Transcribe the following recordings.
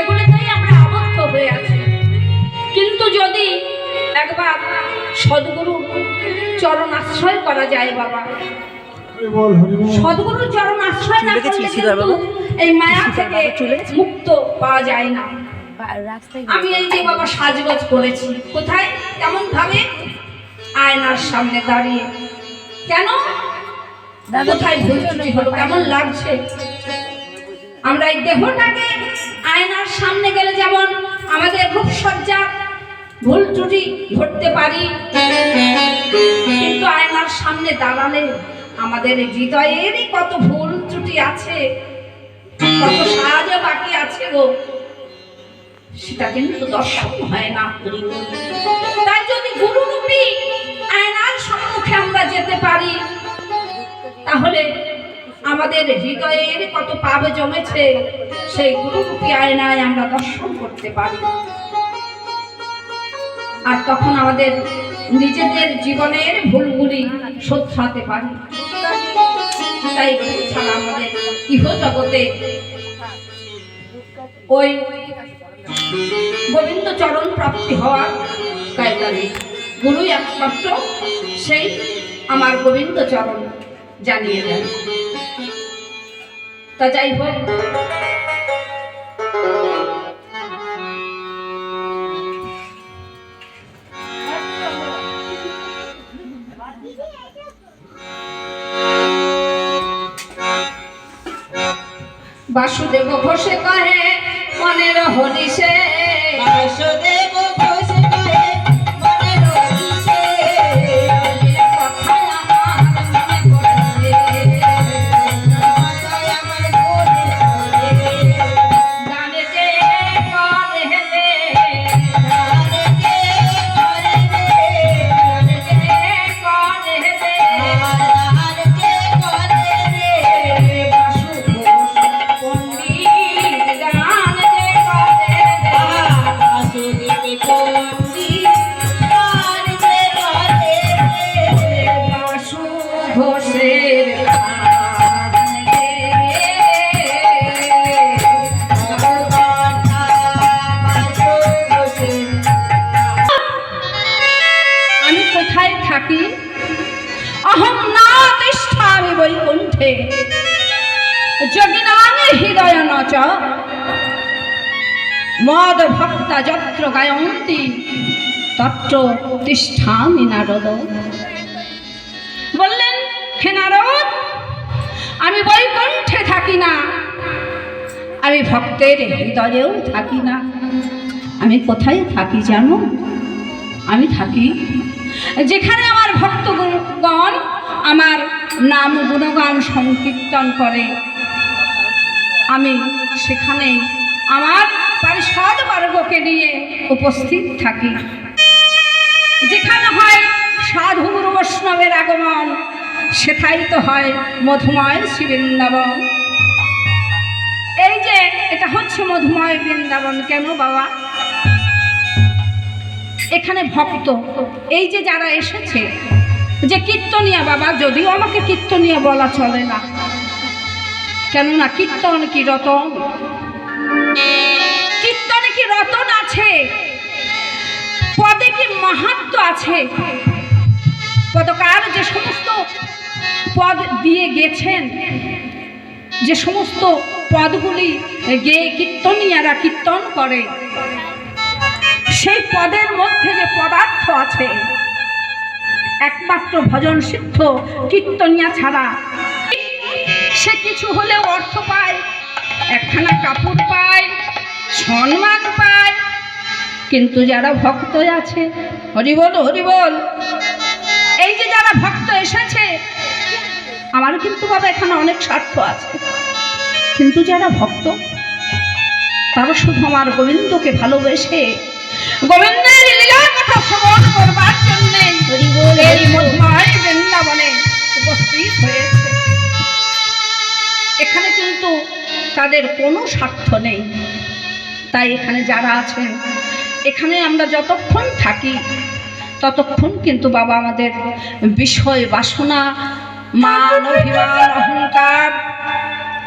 এগুলোতেই আমরা আবদ্ধ হয়ে আছি। কিন্তু যদি একবার সদ্গুরু চরণ আশ্রয় করা যায় বাবা। সদ্গুরুর চরণ আশ্রয় না করলে? এই মায়া থেকে মুক্ত পাওয়া যায় না। আমি এই যে বাবা সাজগোজ করেছি কোথায় কেমন ভাবে আয়নার সামনে দাঁড়িয়ে। কেন? কোথায় ভুল কেমন লাগছে? আমরা এই দেহটাকে আয়নার সামনে গেলে যেমন আমাদের রূপসজ্জা ভুল ত্রুটি ধরতে পারি, কিন্তু আয়নার সামনে দাঁড়ালে আমাদের হৃদয়েরই কত ভুল ত্রুটি আছে, কত সাহায্য বাকি আছে গো। সেটা কিন্তু দর্শন হয় না। তাই যদি গুরুরূপী আয়নার সম্মুখে আমরা যেতে পারি, তাহলে আমাদের হৃদয়ের কত পাবে জমেছে, সেই গুরুরূপী আয়নায় আমরা দর্শন করতে পারি। আর তখন আমাদের নিজেদের জীবনের ভুলগুলি শোধরাতে পারি। তাই গুরু ছাড়া আমাদের ইহ জগতে ওই গোবিন্দ চরণ প্রাপ্তি হওয়ার কায়দা নেই। গুরুই একমাত্র সেই আমার গোবিন্দ চরণ জানিয়ে দেন। তা যাই হোক। বাসুদেব ঘোষে কহে মনের হরিষে বাসুদেব যোগিনাং হৃদয় নচ, মদ ভক্তা যত্র গায়ন্তি, তত্র তিষ্ঠামি নারদ। বললেন, হে নারদ, আমি বৈকুণ্ঠে থাকি না, আমি ভক্তের হৃদয়েও থাকি না। আমি কোথায় থাকি জানো? আমি থাকি যেখানে আমার ভক্তগণ আমার নাম গুণগান সংকীর্তন করে। আমি সেখানে আমার পারিষদ বর্গকে নিয়ে উপস্থিত থাকি। যেখানে হয় সাধু বৈষ্ণবের আগমন সেটাই তো হয় মধুময় শ্রী বৃন্দাবন এই যে এটা হচ্ছে মধুময় বৃন্দাবন, কেন বাবা? এখানে ভক্ত, এই যে যারা এসেছে, যে কীর্তনিয়া বাবা, যদিও আমাকে কীর্তনিয়া বলা চলে না কেননা কীর্তন কি রতন? কীর্তনে কি রতন আছে? পদে কি মাহাত্ম আছে? পদকার যে সমস্ত পদ দিয়ে গেছেন, যে সমস্ত পদগুলি গেয়ে কীর্তনিয়ারা কীর্তন করে, সেই পদের মধ্যে যে পদার্থ আছে, একমাত্র ভজন সিদ্ধ কীর্তনিয়া ছাড়া সে কিছু হলেও অর্থ পায় একখানা কাপড় পায় সম্মান পায়। কিন্তু যারা ভক্ত আছে হরি বল হরি বল এই যে যারা ভক্ত এসেছে আমারও কিন্তু বাবা এখানে অনেক স্বার্থ আছে। কিন্তু যারা ভক্ত তারা শুধু আমার গোবিন্দকে ভালোবেসে গোবিন্দের লীলার কথা শ্রবণ করবার জন্য এই মধুময় বৃন্দাবনে তাদের কোনো স্বার্থ নেই। তাই এখানে যারা আছেন, এখানে আমরা যতক্ষণ থাকি, ততক্ষণ কিন্তু বাবা আমাদের বিষয়, বাসনা, মান, অভিমান, অহংকার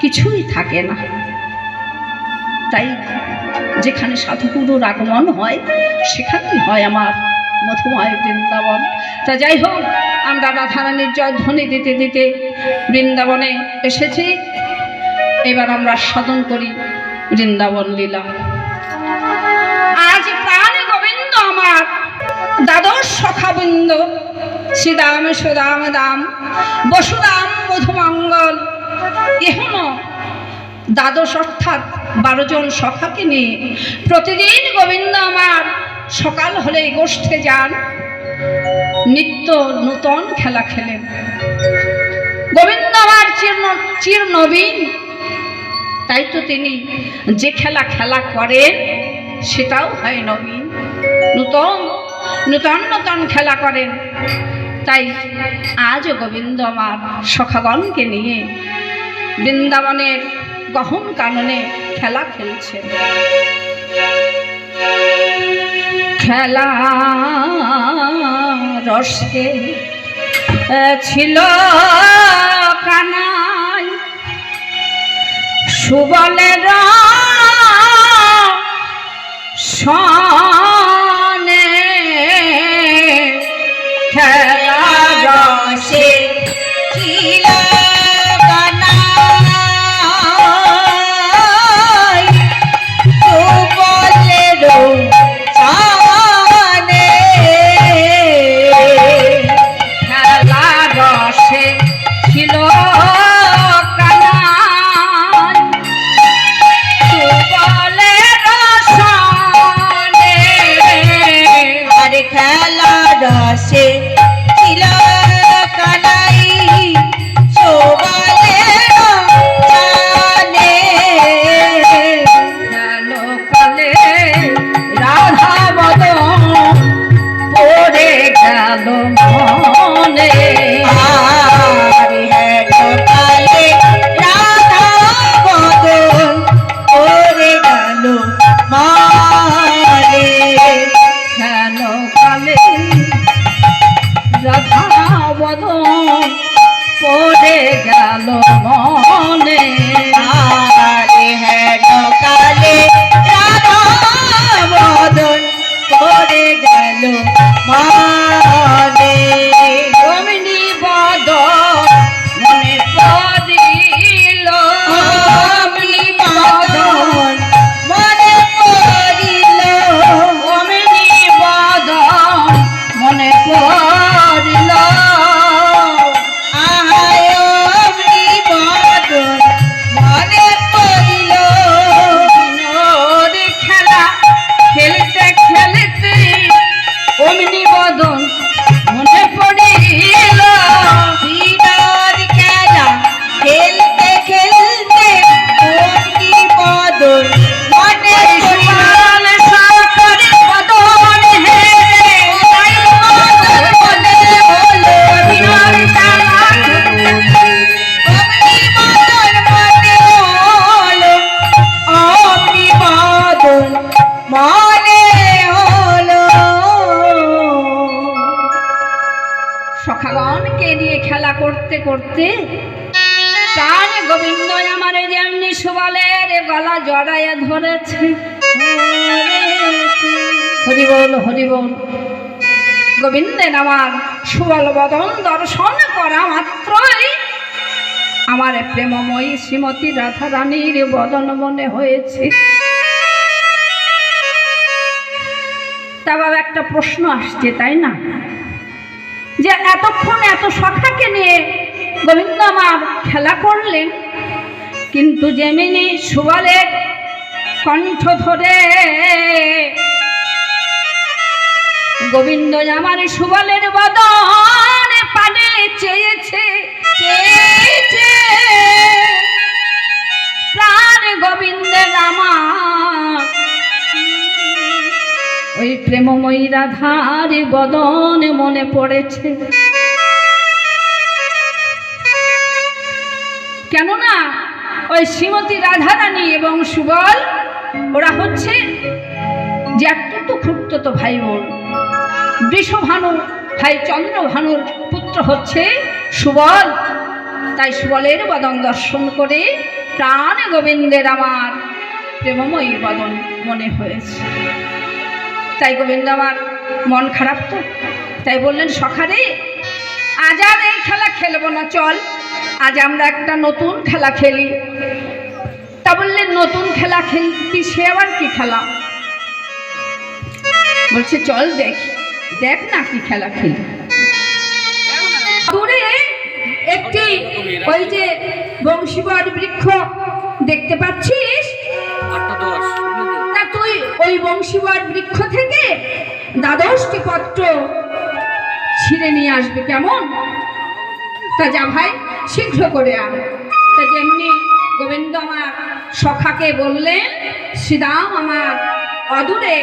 কিছুই থাকে না। তাই যেখানে সাধুগুরুর আগমন হয়, সেখানেই হয় আমার মধুময় বৃন্দাবন। তা যাই হোক, আমরা রাধারানীর জয় ধ্বনি দিতে দিতে বৃন্দাবনে এসেছি। এবার আমরা সাধন করি বৃন্দাবন লীলা। আজ প্রাণ গোবিন্দ আমার, দ্বাদশ সখাবৃন্দ, শ্রীদাম সুদাম দাম, বসুদাম মধুমঙ্গল। এহন দ্বাদশ অর্থাৎ বারো জন সখাকে নিয়ে প্রতিদিন গোবিন্দ আমার সকাল হলে গোষ্ঠে যান, নিত্য নূতন খেলা খেলেন। গোবিন্দ আমার চির চির নবীন তাই তো তিনি যে খেলা খেলা করেন সেটাও হয় নবীন। নূতন নূতন নূতন খেলা করেন। তাই আজও গোবিন্দ আমার সখাগণকে নিয়ে বৃন্দাবনের গহন কাননে খেলা খেলছেন। খেলা রসে ছিল কানাই সুবলের সনে গেল মারে জড়াইয়া ধরেছে হরিবল হরিবল, গোবিন্দের আমার সুবল বদন দর্শন করা মাত্রই আমার প্রেমময়ী শ্রীমতী রাধা রানীর বদন মনে হয়েছে। তা বাবা, একটা প্রশ্ন আসছে, তাই না? যে এতক্ষণ এত সখাকে নিয়ে গোবিন্দ আমার খেলা করলেন কিন্তু যেমিনি সুবলের কণ্ঠ ধরে, গোবিন্দ আমার সুবলের বদন পানে চেয়েছে চেয়েছে। প্রাণ গোবিন্দের আমার। ওই প্রেমময়ী রাধার বদন মনে পড়েছে। ওই শ্রীমতী রাধারানী এবং সুবল, ওরা হচ্ছে যে জ্যাঠতো খুঁড়তো ভাই বোন বৃষভানু, ভাই চন্দ্রভানুর পুত্র হচ্ছে সুবল। তাই সুবলের বদন দর্শন করে প্রাণ গোবিন্দের আমার প্রেমময়ী বদন মনে হয়েছে। তাই গোবিন্দ আমার মন খারাপ তো? তাই বললেন, সখারে, আজ আর এই খেলা খেলব না, চল। আজ আমরা একটা নতুন খেলা খেলি। তা বললে নতুন খেলা খেলতি সে আবার কি খেলা? বলছে চল দেখ দেখ না কি খেলা খেলি। দূরে একটি ওই যে বংশীবট বৃক্ষ দেখতে পাচ্ছিস? তা তুই ওই বংশীবট বৃক্ষ থেকে দ্বাদশটি পত্র ছিঁড়ে নিয়ে আসবে কেমন? তা যা ভাই শীঘ্র করে আন। তা যেমনি গোবিন্দ আমার সখাকে বললেন শ্রীরাম আমার অদূরে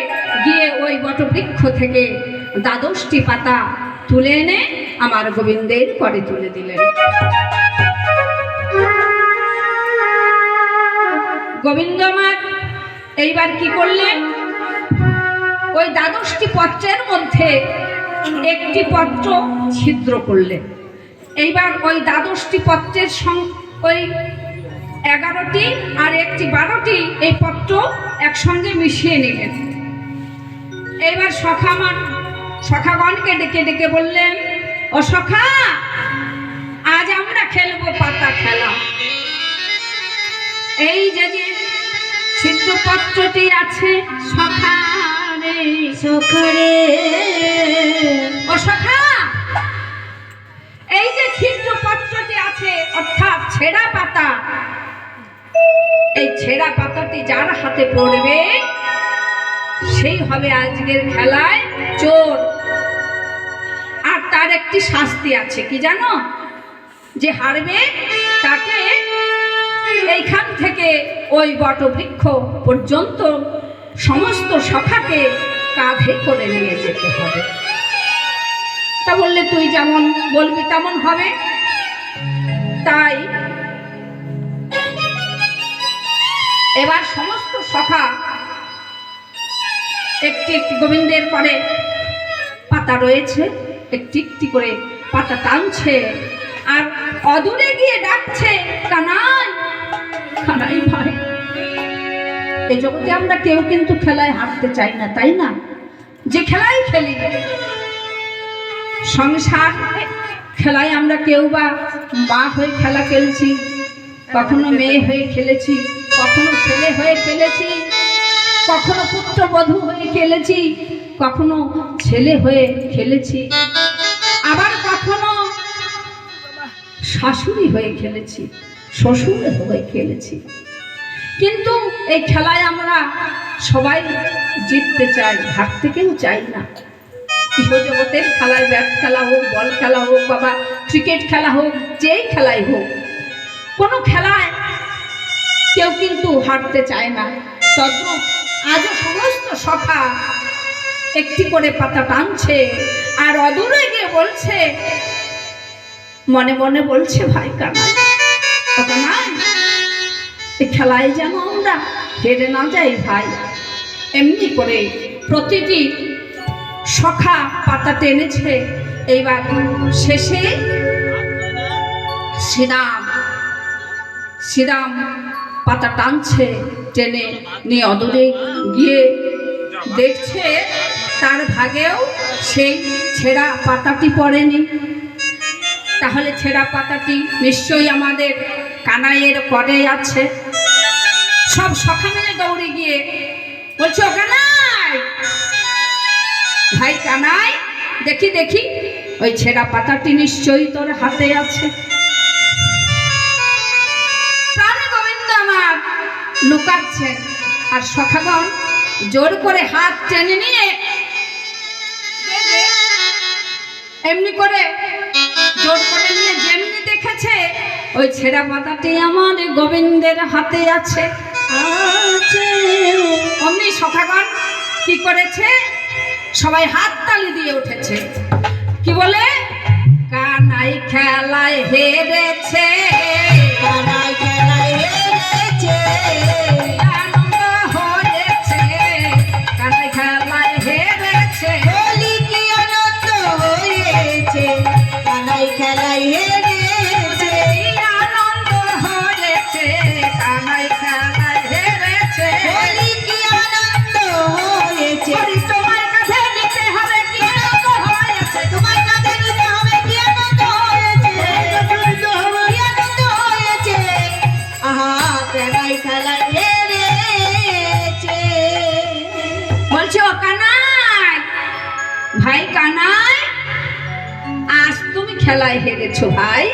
গিয়ে ওই বটবৃক্ষ থেকে দ্বাদশটি পাতা তুলে এনে আমার গোবিন্দের করে তুলে দিলেন। গোবিন্দ আমার এইবার কি করলেন? ওই দ্বাদশটি পত্রের মধ্যে একটি পত্র ছিদ্র করলেন। এইবার ওই দ্বাদশটি পত্রের সং ওই এগারোটি আর একটি বারোটি এই পত্র একসঙ্গে মিশিয়ে নিলেন। এবার সখা আমার সখাগণকে ডেকে ডেকে বললেন ও সখা আজ আমরা খেলব পাতা খেলা। এই যে যে ছিদ্রপত্রটি আছে সখা রে সখরে। ও সখা এই যে ছিদ্রপত্রটি আছে অর্থাৎ ছেঁড়া পাতা এই ছেঁড়া পাতাটি যার হাতে পড়বে, সেই হবে আজকের খেলায় চোর। আর তার একটি শাস্তি আছে, কি জানো? যে হারবে তাকে এইখান থেকে ওই বটবৃক্ষ পর্যন্ত সমস্ত সখাকে কাঁধে করে নিয়ে যেতে হবে। তা বললে তুই যেমন বলবি তেমন হবে। তাই এবার সমস্ত সখা একটি একটি গোবিন্দের পরে পাতা রয়েছে, একটি একটি করে পাতা টানছে আর অদূরে গিয়ে ডাকছে, কানাই কানাই ভাই। এই জগতে আমরা কেউ কিন্তু খেলায় হারতে চাই না, তাই না? যে খেলাই খেলি, সংসার খেলায় আমরা কেউ বা মা হয়ে খেলা খেলছি, কখনো মেয়ে হয়ে খেলেছি কখনো ছেলে হয়ে খেলেছি, কখনো পুত্রবধূ হয়ে খেলেছি, কখনো ছেলে হয়ে খেলেছি। আবার কখনো শাশুড়ি হয়ে খেলেছি, শ্বশুর হয়ে খেলেছি। কিন্তু এই খেলায় আমরা সবাই জিততে চাই, হারতে কেউ চাই না। গৃহজগতের খেলায় ব্যাট খেলা হোক, বল খেলা হোক, বাবা, ক্রিকেট খেলা হোক, যেই খেলাই হোক, কোনো খেলায় কেউ কিন্তু হাঁটতে চায় না। তদ্রূপ আজও সমস্ত সখা একটি করে পাতা টানছে আর অদূরে গিয়ে বলছে, মনে মনে বলছে ভাই কানাই ও এই খেলায় যেন আমরা হেরে না যাই ভাই। এমনি করে প্রতিটি সখা পাতা টেনেছে। এইবার শেষে শ্রীরাম শ্রীরাম পাতা টানছে, টেনে নিয়ে অদূরে গিয়ে দেখছে তার ভাগেও সেই ছেঁড়া পাতাটি পড়েনি। তাহলে ছেঁড়া পাতাটি নিশ্চয়ই আমাদের কানাইয়ের করে আছে। সব সখা মিলে দৌড়ে গিয়ে বলছে কানাই! ভাই কানাই, দেখি দেখি, ওই ছেঁড়া পাতাটি নিশ্চয়ই তোর হাতে আছে। লুকাচ্ছেন আর সখাগণ জোর করে হাত টেনে নিয়ে এমনি করে জোর করে নিয়ে যেমনি দেখেছে ওই ছেঁড়া পাতাটি আমার গোবিন্দের হাতে আছে। আছে। অমনি সখাগণ কি করেছে? সবাই হাত তালি দিয়ে উঠেছে। কি বলে? কানাই খেলায় হেরেছে। ভাই কানাই, আজ তুমি খেলায় হেরেছো ভাই।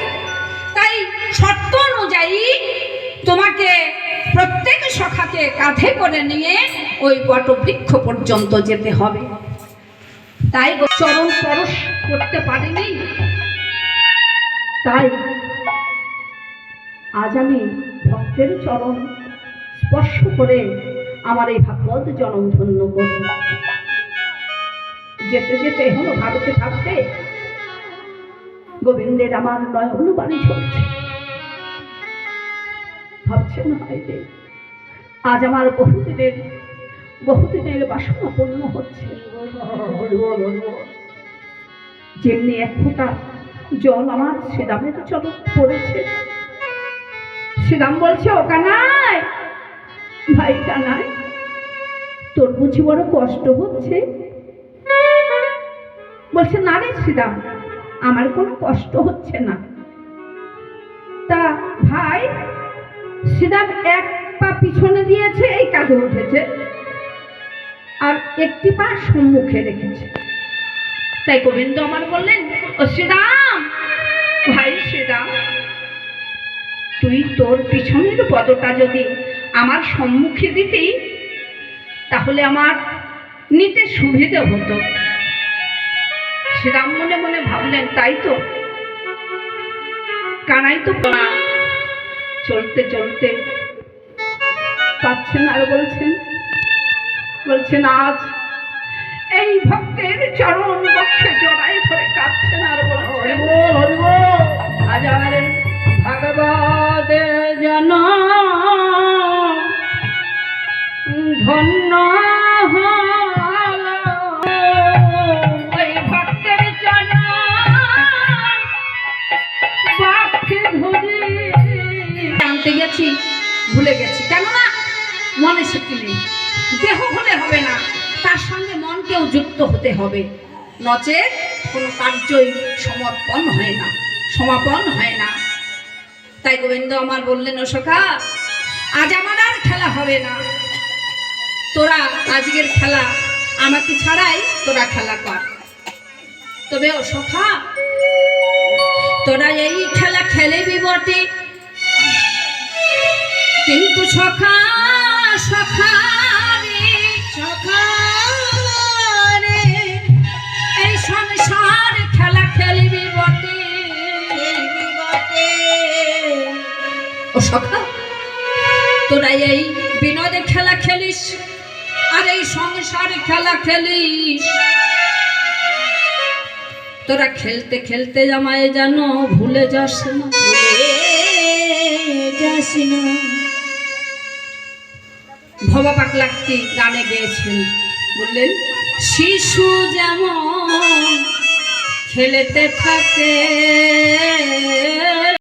তাই শর্ত অনুযায়ী তোমাকে প্রত্যেক সখাকে কাঁধে করে নিয়ে ওই বটবৃক্ষ পর্যন্ত যেতে হবে। তাই চরণ পরশ করতে পারিনি। তাই আজ আমি ভক্তের চরণ স্পর্শ করে আমার এই ভাগবত জনম ধন্য করব। যেতে যেতে হলো ভাবতে ভাবতে গোবিন্দের আমার নয়ন বাড়ি ঝরছে ভাবছেন হয়তো আজ আমার বহুদিনের বহুদিনের বাসনা পূর্ণ হচ্ছে। যেমনি এক ফোঁটা জল আমার শ্রীরামের চরণ পড়েছে। শ্রীরাম বলছে ও কানাই ভাই কানাই তোর বুঝি বড় কষ্ট হচ্ছে? বলছে, না রে শ্রীরাম, আমার কোনো কষ্ট হচ্ছে না। তা ভাই, শ্রীরাম এক পা পিছনে দিয়েছে, এই কাজে উঠেছে আর একটি পা সম্মুখে রেখেছে। তাই গোবিন্দ আমার বললেন, ও শ্রীরাম, ভাই শ্রীরাম, তুই তোর পিছনের পদটা যদি আমার সম্মুখে দিতি, তাহলে আমার নিতে সুবিধে হতো। শ্রীরাম মনে মনে ভাবলেন তাই তো। কানাই তো চলতে চলতে পাচ্ছেন আর বলছেন। বলছেন আজ এই ভক্তের চরণ বক্ষে জড়াই ধরে কাঁদছেন আর বলছেন আজ আমার ভগবদ জন ধন্য গেছি ভুলে গেছি। কেননা মনে শক্তি নেই। দেহ হলে হবে না। তার সঙ্গে মনকেও যুক্ত হতে হবে। নচেত কোনো কার্যই সমর্পণ হয় না। সমাপন হয় না। তাই গোবিন্দ আমার বললেন সখা, আজ আমার আর খেলা হবে না। তোরা আজকের খেলা আমাকে ছাড়াই তোরা খেলা কর। তবে সখা, তোরা এই খেলা খেলেবি বটে। কিন্তু সখা সখা রে এই সংসার খেলা খেলবি বটে। খেলবি বটে। ও সখা তোরা এই বিনোদে খেলা খেলিস আর এই সংসারে খেলা খেলিস। তোরা খেলতে খেলতে জামায় জানো ভুলে যাস না। ভুলে যাস না। ভবা পাকলাক্তি গানে গেয়েছেন। বললেন শিশু যেমন খেলেতে থাকে